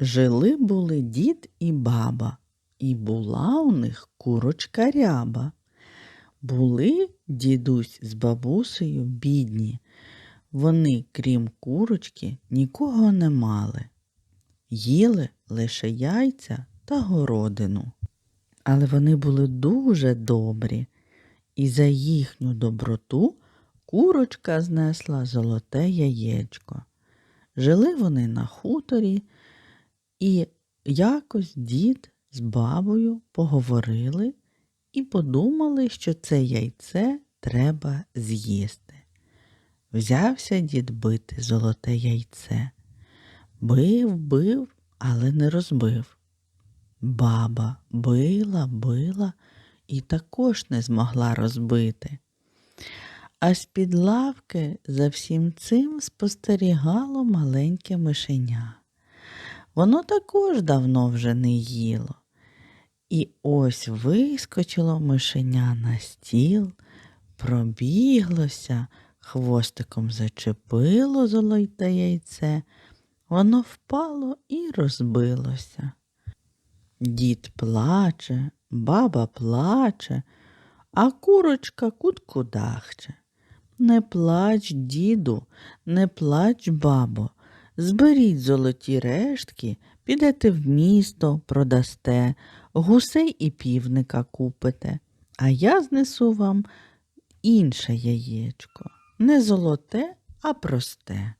Жили були дід і баба, і була у них курочка ряба. Були дідусь з бабусею бідні. Вони, крім курочки, нікого не мали. Їли лише яйця та городину. Але вони були дуже добрі, і за їхню доброту курочка знесла золоте яєчко. Жили вони на хуторі, і якось дід з бабою поговорили і подумали, що це яйце треба з'їсти. Взявся дід бити золоте яйце. Бив, бив, але не розбив. Баба била, била і також не змогла розбити. А з-під лавки за всім цим спостерігало маленьке мишеня. Воно також давно вже не їло. І ось вискочило мишеня на стіл, пробіглося, хвостиком зачепило золоте яйце, воно впало і розбилося. Дід плаче, баба плаче, а курочка куткудахче. Не плач, діду, не плач, бабо, зберіть золоті рештки, підете в місто, продасте, гусей і півника купите, а я знесу вам інше яєчко, не золоте, а просте.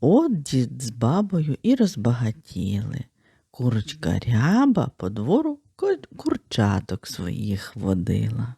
От дід з бабою і розбагатіли. Курочка ряба по двору курчаток своїх водила.